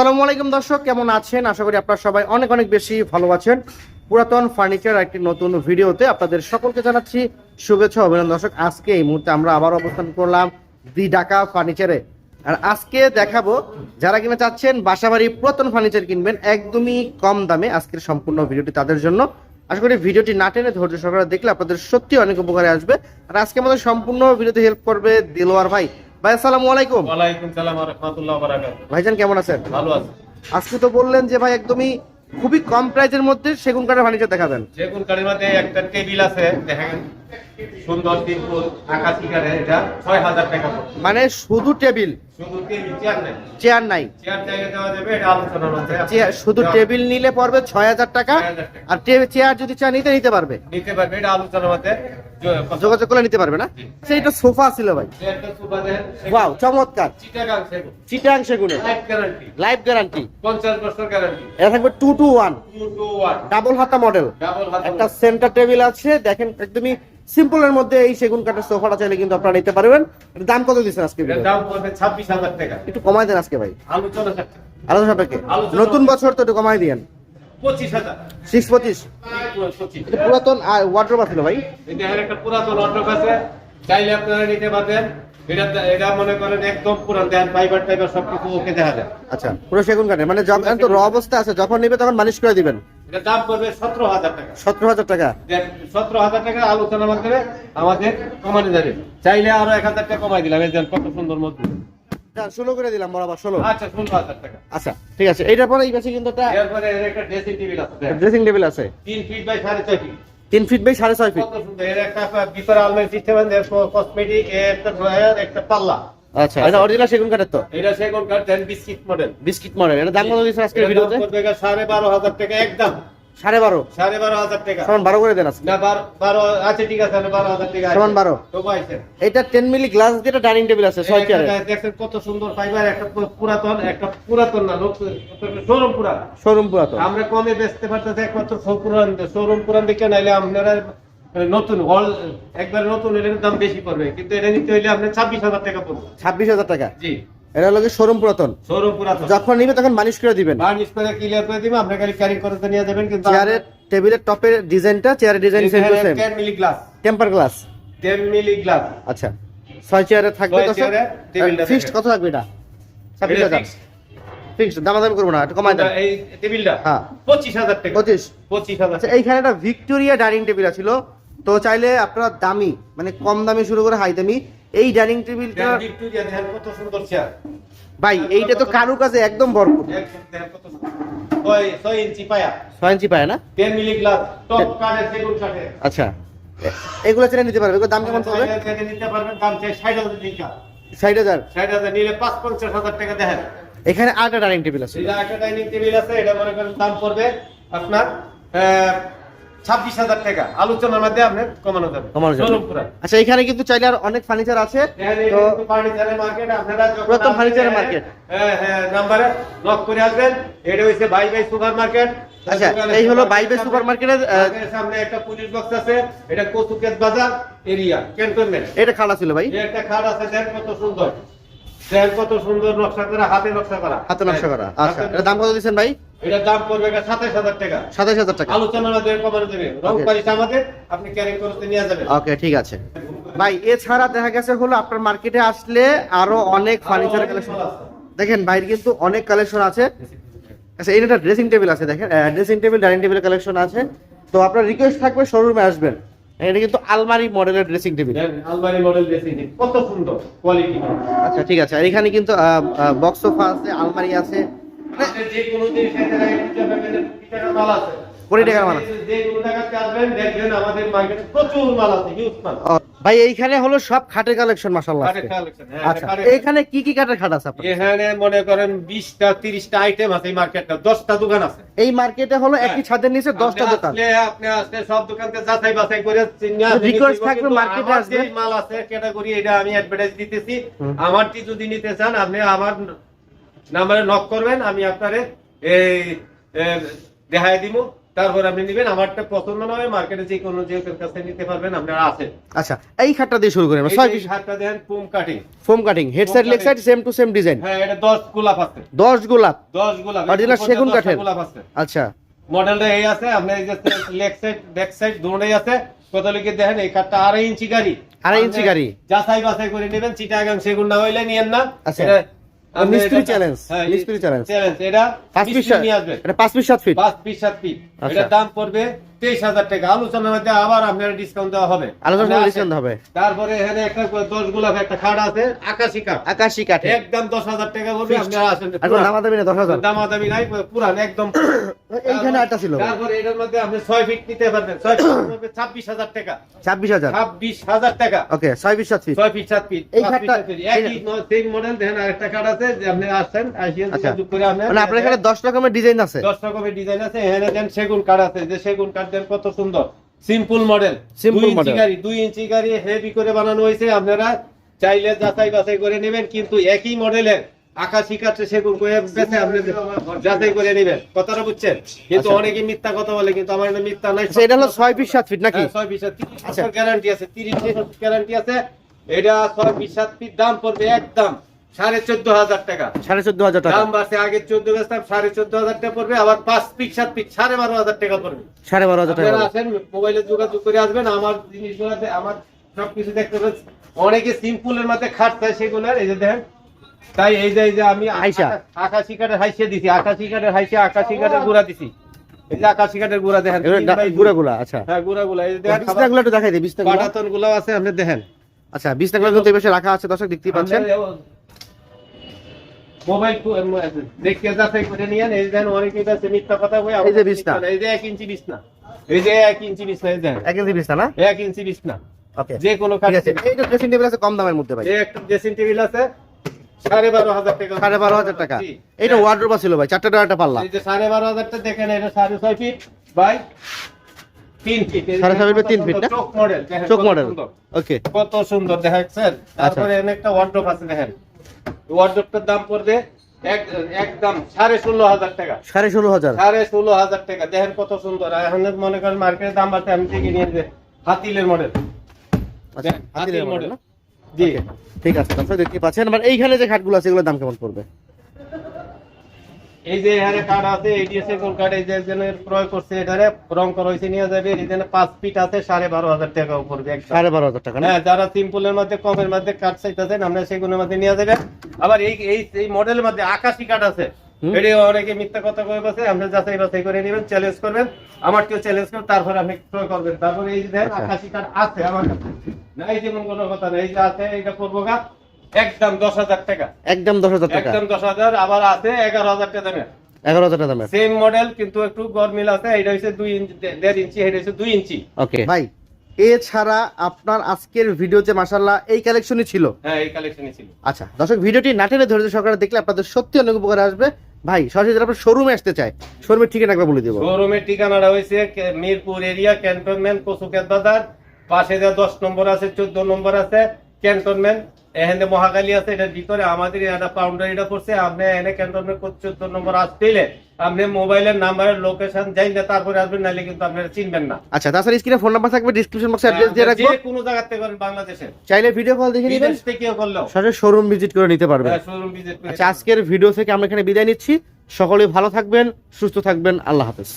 আসসালামু আলাইকুম দর্শক, কেমন আছেন? আশা করি আপনারা সবাই অনেক অনেক বেশি ভালো আছেন। পুরাতন ফার্নিচার একটি নতুন ভিডিওতে আপনাদের সকলকে জানাচ্ছি শুভেচ্ছা অভিনন্দন। দর্শক, আজকে এই মুহূর্তে আমরা আবার অবস্থান করলাম দি ঢাকা ফার্নিচারে আর আজকে দেখাবো, যারা কিনা চাচ্ছেন বাসাবাড়ি পুরাতন ফার্নিচার কিনবেন, একদমই কম দামে আজকের সম্পূর্ণ ভিডিওটি তাদের জন্য। আশা করি ভিডিওটি না টেনে ধৈর্য সহকারে দেখলে আপনাদের সত্যি অনেক উপকারে আসবে। আর আজকে আমাদের সম্পূর্ণ ভিডিওতে হেল্প করবে দিলোয়ার ভাই। ভাই আসসালামু আলাইকুম। ওয়ালাইকুম সালাম ওয়া রাহমাতুল্লাহি ওয়া বারাকাতুহু। ভাইজান কেমন আছেন? ভালো আছে। আজকে তো বললেন যে ভাই একদমই খুবই কম প্রাইজের মধ্যে সেগুন কাঠের ফার্নিচার দেখাবেন সেগুন কাঠের মধ্যে একটা টেবিল আছে দেখেন। সুন্দর তিন ফুট এটা ছয় হাজার টাকা মানে শুধু টেবিল? শুধু টেবিল চেয়ার নেই। চেয়ার নাই? চেয়ার জায়গা দেওয়া যাবে এটা আলোচনার চেয়ার শুধু টেবিল নিলে পড়বে ছয় হাজার টাকা আর চেয়ার যদি চা নিতে নিতে পারবে। নিতে পারবে এটা আলোচনার মধ্যে যোগাযোগ করলে নিতে পারবে না। সেইটা সোফা ছিল ভাই। ওয়াও চমৎকার। চিটাং সেগুনে। Life guarantee. পঞ্চাশ বছর গ্যারান্টি। এটা থাকবে টু টু ওয়ান। ডাবল হাতা মডেল। একটা সেন্টার টেবিল আছে দেখেন একদমই সিম্পলের মধ্যে এই সেগুন কাঠের সোফাটা চাইলে কিন্তু আপনারা নিতে পারবেন। দাম কত দিচ্ছেন আজকে দাম ছাব্বিশ হাজার টাকা। একটু কমাই দেন আজকে ভাই। আলোচনা আলাদা সাপেক্ষে নতুন বছর তো একটু কমাই দিয়েন। পঁচিশ হাজার। সিক্স পঁচিশ। পুরাতন ভাই? এটা একটা পুরাতন অট্রক আছে। চাইলে আপনারা নিতে পারবেন। এটা এটা মনে করেন একদম পুরান দেন ফাইবার টাইবার সবকিছু ওকে দেখা যায়। আচ্ছা পুরো সেগুন কাঠের। মানে যখন তো র অবস্থা আছে যখন নেবে তখন মালিশ করে দিবেন। দাম পড়বে সতেরো হাজার টাকা। সতেরো হাজার টাকা? সতেরো হাজার টাকা আলোচনার মাধ্যমে আমাদের কমানো যাবে। চাইলে আরও এক হাজার টাকা কমাই দিলাম এই কত সুন্দর মধ্যে। ষোলো করে দিলাম বরাবর ষোলো। আচ্ছা ষোলো হাজার টাকা। আচ্ছা ঠিক আছে। এইটার পরে এই পাশে কিন্তু একটা ড্রেসিং টেবিল আছে ড্রেসিং টেবিল আছে। তিন ফিট বাই সাড়ে ছয় ফিট তিন ফিট বাই সাড়ে ছয় ফিট সুন্দর। এর একটা ভিতরে আলমারি সিস্টেম কসমেটিক একটা ড্রয়ার একটা পাল্লা। আচ্ছা এটা অরিজিনাল সেগুন কাঠের তো? এটা সেগুন কাঠ দেন বিস্কিট মডেল বিস্কিট মডেল এটা দাম কত দিচ্ছেন আজকের ভিডিওতে? সাড়ে বারো হাজার টাকা একদম। সাড়ে বারো? সাড়ে বারো হাজার টাকা। সমান বারো করে দেন আজকে। না বারো বারো ঠিক আছে বারো হাজার টাকা। সমান বারো। এটা টেন মিলি গ্লাস দিয়ে ডাইনিং টেবিল আছে ছয় চেয়ারে দেখছেন কত সুন্দর ফাইবার একটা পুরাতন একটা পুরাতন না শোরুম পুরা শোরুম পুরাতন। আমরা কমে বেচতে পারতেছি একমাত্র শো- পুরান শোরুম পুরান দিকে নাইলে আপনারা নতুন হল একবার নতুন এর দাম বেশি পড়বে। কিন্তু এটা নিতে হইলে আপনার ছাব্বিশ হাজার টাকা পড়বে। ছাব্বিশ হাজার টাকা? জি। এটা হলো শোরুম পুরাতন? শোরুম পুরাতন। যখন নিবে তখন করে দিবেন? করে ক্লিয়ার করে দিবে আমরা খালি ক্যারি করতে নিয়ে যাবেন কিন্তু চেয়ারের টেবিলের টপের ডিজাইনটা চেয়ারের design same to same ten milli glass temper glass ten milli glass আচ্ছা। ছয় চেয়ারে থাকবে ফিক্সড কত থাকবে এটা। ফিক্সড দামাদামি করব না একটু কমাই দেন। এই টেবিলটা হ্যাঁ। পঁচিশ হাজার টাকা। পঁচিশ। পঁচিশ হাজার। আচ্ছা এইখানে একটা ভিক্টোরিয়া ডাইনিং টেবিল ছিল। তো চাইলে আপনারা দামি মানে কম দামি শুরু করে হাই দামি এই ডাইনিং টেবিলটা কত সুন্দর চেয়ার ভাই এইটা তো কারুর কাছে একদম ভরপুর। কত ছয় ছয় ইঞ্চি পায়া। ছয় ইঞ্চি পায় না? টেন মিলি গ্লাস টপ কাঠের সেগুন কাঠের আচ্ছা। এগুলো চেনে নিতে পারবে দাম কেমন পড়বে নিতে পারবেন দাম চাই ষাট হাজার টাকা। ষাট হাজার? ষাট হাজার নিলে পাঁচ পঞ্চাশ হাজার টাকা দেখেন এখানে আটটা ডাইনিং টেবিল আছে। ডাইনিং টেবিল আছে এটা মনে করেন দাম পড়বে আপনার ছাব্বিশ হাজার টাকা। আলোচনার মধ্যে আপনার কমানো যাবে। কমানো যাবে। আচ্ছা এখানে কিন্তু চাইলে আর অনেক ফার্নিচার আছে। এই তো কিন্তু ফার্নিচারের মার্কেট আপনারা যখন ফার্নিচারের মার্কেট। হ্যাঁ হ্যাঁ নাম্বারে নক করে আসবেন। এটা হইছে ভাই ভাই সুপার মার্কেট আচ্ছা এই হলো বাইবে সুপার মার্কেটের সামনে একটা পুলিশ বক্স আছে। এটা কচুকেত বাজার এরিয়া ক্যান্টনমেন্ট এটা ছিল ভাই। একটা খাট আছে দেখ কত সুন্দর। দেখ কত সুন্দর নকশা করা হাতে নকশা করা। হাতে নকশা করা। আচ্ছা দাম কত দিচ্ছেন ভাই? এটার দাম পড়বে সাতাশ হাজার টাকা। সাতাশ হাজার টাকা। আলোচনার মাধ্যমে কমানো দেবে। রং. পালিশ আমাদের আপনি ক্যারি করতে নিয়ে যাবেন। ওকে ঠিক আছে। ভাই এছাড়া দেখা গেছে হলো আপনার মার্কেটে আসলে আরও অনেক ফার্নিচার কালেকশন দেখেন বাইরে কিন্তু অনেক কালেকশন আছে। আচ্ছা একটা ড্রেসিং টেবিল আছে দেখেন। Dressing table dining table collection আছে। তো আপনার রিকোয়েস্ট থাকবে শোরুমে আসবেন। এটা কিন্তু আলমারি মডেলের ড্রেসিং টেবিল আলমারি মডেল ড্রেসিং কত সুন্দর কোয়ালিটি আচ্ছা ঠিক আছে। আর এখানে কিন্তু বক্স সোফা আছে আলমারি আছে। যে কোনো জিনিস এখানে রাখতে পারবেন, কোটি টাকার মাল আছে। কোটি টাকার মাল আছে। যে কোনো জায়গাতে আসবেন, দেখবেন আমাদের মার্কেটে প্রচুর মাল আছে, huge মাল। ভাই এইখানে হলো সব খাটের কালেকশন collection, হ্যাঁ, আচ্ছা কাঠের- কি কি খাট আছে আপনার এখানে মনে করেন বিশটা তিরিশটা আইটেম আছে এই মার্কেটটা দশটা দোকান আছে। এই মার্কেটে হলো একই ছাদের নিচে দশটা আপনি দোকান। আসলে আপনি আসলে সব দোকানকে যাচাই বাছাই করে জিনিস থাকবে আমার মাল আছে ক্যাটাগরি এটা আমি অ্যাডভার্টাইজ দিতেছি। আমারটি যদি নিতে চান আপনি আমার নাম্বারে নক করবেন আমি আপনারে এই দেখাই দিব। তারপর আপনি নেবেন আমারটা পছন্দ না হয় মার্কেটে যে কোনো যে কাছে নিতে পারবেন আপনারা আছে। আচ্ছা এই খাটটা দিয়ে শুরু করি আমরা। ছয় পিস হাতটা দেন foam cutting foam cutting head side leg side same to same design হ্যাঁ এটা দশ গোলাপ আছে। দশ গোলাপ। দশ গোলাপ। Original এই সেগুন কাঠের? গোলাপ আছে। আচ্ছা। মডেলটা এই আছে আপনার এই যে লেগ সাইড ব্যাক সাইড দুটোই আছে। কত লিখে দেখেন এই কাঠটা আড়াই ইঞ্চি গাড়ি। আড়াই ইঞ্চি আপনি গাড়ি। যাচাই বাছাই করে নেবেন চিটাগাং সেগুন না হইলে নিয়েন না। আচ্ছা। মিস্ত্রি হ্যাঁ, মিস্ত্রি চ্যালেঞ্জ challenge, এটা পাঁচ পিস মিস্ত্রি নিয়ে এটা পাঁচ পিস সাত ফিট পাঁচ পিস সাত পিস আচ্ছা। এটার দাম পড়বে তেইশ হাজার টাকা। আলোচনার মধ্যে আবার আপনার ডিসকাউন্ট দেওয়া হবে। আলোচনা ডিসকাউন্ট হবে। তারপরে এখানে একটা দশ গোলাপ একটা খাট আছে আকাশি কাঠ। আকাশি কাঠে। একদম দশ হাজার টাকা পড়বে আপনারা আসেন আর কোনো দামাদামি দশ হাজার। দামাদামি নাই পুরান একদম এইখানে একটা ছিল। তারপরে এটার মধ্যে আপনি ছয় ফিট নিতে পারবেন। ছয় ফিট ছাব্বিশ হাজার টাকা। ছাব্বিশ হাজার। ছাব্বিশ হাজার টাকা। ওকে ছয় পিস সাত ফিট ছয় ফিট সাত ফিট এই খাটটা- ফিট, সাত ফিট। একই সেম মডেল দেখেন আরেকটা কাঠ আছে যে আপনি আসছেন আসিয়ে। যোগাযোগ করে আপনি আপনার এখানে দশ রকমের ডিজাইন আছে। দশ রকমের ডিজাইন আছে এখানে দেন সেগুন কাঠ আছে যে সেগুন কাঠ দেন কত সুন্দর? সিম্পল মডেল দুই ইঞ্চি গাড়ি দুই ইঞ্চি গাড়ি হেভি করে বানানো হয়েছে। আপনারা চাইলে যাচাই বাছাই করে নেবেন কিন্তু একই মডেলের আকাশি কাঠে সেগুন করে বেছে আপনি যাচাই করে নেবেন। কথাটা বুঝছেন? কিন্তু আচ্ছা। অনেকে মিথ্যা কথা বলে কিন্তু আমার এটা মিথ্যা নাই। আচ্ছা এটা হলো ছয় সাত ফিট নাকি? হ্যাঁ, ছয় বিশ তিরিশ আচ্ছা। গ্যারান্টি আছে তিরিশ গ্যারান্টি আছে। এটা ছয় বিশ সাত ফিট দাম পড়বে একদম সাড়ে চোদ্দ হাজার টাকা। সাড়ে চোদ্দ হাজার টাকা। দাম বাড়ছে আগে চোদ্দ বেচতাম সাড়ে চোদ্দ হাজার টাকা পড়বে আবার পাঁচ পিক সাত পিক সাড়ে বারো হাজার টাকা পড়বে। সাড়ে বারো হাজার টাকা আসেন মোবাইলে যোগাযোগ করে আসবেন আমার জিনিসগুলো আমার সবকিছু দেখতে পাচ্ছেন অনেকে সিম্পলের মধ্যে খাটছে সেগুলোর এই যে দেখেন তাই এই যে এই যে আমি হাইসা। আকাশি কাঠের হাইসে দিছি আকাশি কাঠের হাইসে আকাশি কাঠের গুড়া দিছি। এই যে আকাশি কাঠের গুড়া দেখেন এগুলো তিন ডা- বাই দুই। গুঁড়াগুলা আচ্ছা। হ্যাঁ গুড়াগুলা এই যে দেখেন বিছনাগুলো একটু দেখাই দিই বিছনাগুলো। পাটাতন আছে আপনি দেখেন। আচ্ছা বিছনাগুলো কিন্তু এই পাশে রাখা আছে দর্শক দেখতেই পাচ্ছেন। মোবাইল দেখতে যাচাই করে নিয়েন এই কাছে মিথ্যা কথা বলে এই যে বিছনা। এই যে এক ইঞ্চি বিছনা। এই যে এক ইঞ্চি বিছনা এই দেখেন এক ইঞ্চি বিছনা না? এক ইঞ্চি বিছনা। ওকে। যে কোনো আছে। কাঠ এই যে ড্রেসিং টেবিল আছে কম দামের মধ্যে ভাই। এই একটা ড্রেসিং টেবিল আছে সাড়ে বারো হাজার টাকা। সাড়ে বারো হাজার টাকা। এটা ওয়ার্ড্রোব ছিল ভাই চারটা টাকা পাল্লা। এই যে সাড়ে বারো হাজারটা দেখেন এটা সাড়ে ছয় ফিট বাই তিন ফিট সাড়ে ছয় ফিট তিন ফিট না? চোখ মডেল চোখ কত মডেল সুন্দর। ওকে কত সুন্দর দেখাচ্ছেন তারপরে এখানে একটা ওয়ার্ড্রোপ আছে দেখেন। ওয়ার্ড্রোপটার দাম পড়বে এক একদম সাড়ে ষোলো হাজার টাকা। সাড়ে ষোলো হাজার? সাড়ে ষোলো হাজার টাকা। দেখেন কত সুন্দর। এখন মনে করেন মার্কেটের দাম আমি থেকে নিয়ে যে হাতিলের মডেল আচ্ছা হাতিলের মডেল জি। ঠিক আছে দেখতে পাচ্ছেন। এইখানে যে খাটগুলো আছে এগুলোর দাম কেমন পড়বে? এই যে এখানে কার্ড আছে এডিএসএ কোন কার্ড এই যে একজনের ক্রয় করছে এখানে রং করা হয়েছে নিয়ে যাবে এখানে পাঁচ ফিট আছে সাড়ে বারো হাজার টাকা একটা। সাড়ে বারো হাজার টাকা হ্যাঁ যারা সিম্পলের মধ্যে কমের মধ্যে কাঠ চাইতেছেন আমরা সেগুলোর মধ্যে নিয়ে যাবেন আবার এই এই এই মডেলের মধ্যে আকাশি কাঠ আছে। হুম। অনেকে মিথ্যা কথা কয়ে বসে আপনি যাচাই বাছাই করে নেবেন চ্যালেঞ্জ করবেন। আমার কেউ চ্যালেঞ্জ করবেন তারপর আপনি ক্রয় করবেন। তারপরে এই যে দেখেন আচ্ছা। আকাশি কাঠ আছে আমার কাছে। নাই যেমন কোনো কথা নেই এই যে আছে এইটা করব গা। একদম দশ হাজার টাকা। একদম দশ হাজার টাকা। একদম দশ হাজার আবার আছে এগারো হাজার টাকা দামের। এগারো হাজার টাকা দামের। সেম মডেল কিন্তু একটু গরমিল আছে এটা হচ্ছে দুই ইঞ্চি দেড় ইঞ্চি এটা হচ্ছে দুই ইঞ্চি। ওকে। ভাই এছাড়া আপনার আজকের ভিডিওতে মাসাল্লাহ এই কালেকশনই ছিল? হ্যাঁ এই কালেকশনই ছিল। আচ্ছা দর্শক ভিডিওটি নাটেনে ধৈর্য সহকারে দেখলে আপনাদের সত্যি অনেক উপকার আসবে। ভাই সরাসরি যারা আপনার শোরুমে আসতে চায় শোরুমের ঠিকানা একবার বলে দিব। শোরুমের ঠিকানাটা হয়েছে মিরপুর এরিয়া ক্যান্টনমেন্ট কসুকেত বাজার। পাশে যে দশ নম্বর আছে চোদ্দ নম্বর আছে ক্যান্টনমেন্ট এখানে মহাকালী আছে এটার ভিতরে আমাদের একটা বাউন্ডারিটা পড়ছে আপনি এখানে ক্যান্টনমেন্ট চোদ্দ নম্বর আসতেইলে আপনি মোবাইলের নাম্বারের লোকেশন যাই না তারপরে আসবেন নাহলে কিন্তু আপনারা চিনবেন না। আচ্ছা তাছাড়া স্ক্রিনে ফোন নাম্বার থাকবে ডিসক্রিপশন বক্সে অ্যাড্রেস দিয়ে রাখব। যে কোনো জায়গাতে করেন বাংলাদেশে। চাইলে ভিডিও কল দেখে নেবেন। বিদেশ থেকেও করলেও। সরাসরি শোরুম ভিজিট করে নিতে পারবেন। হ্যাঁ শোরুম ভিজিট করে আচ্ছা আজকের ভিডিও থেকে আমরা এখানে বিদায় নিচ্ছি। সকলে ভালো থাকবেন সুস্থ থাকবেন। আল্লাহ হাফেজ।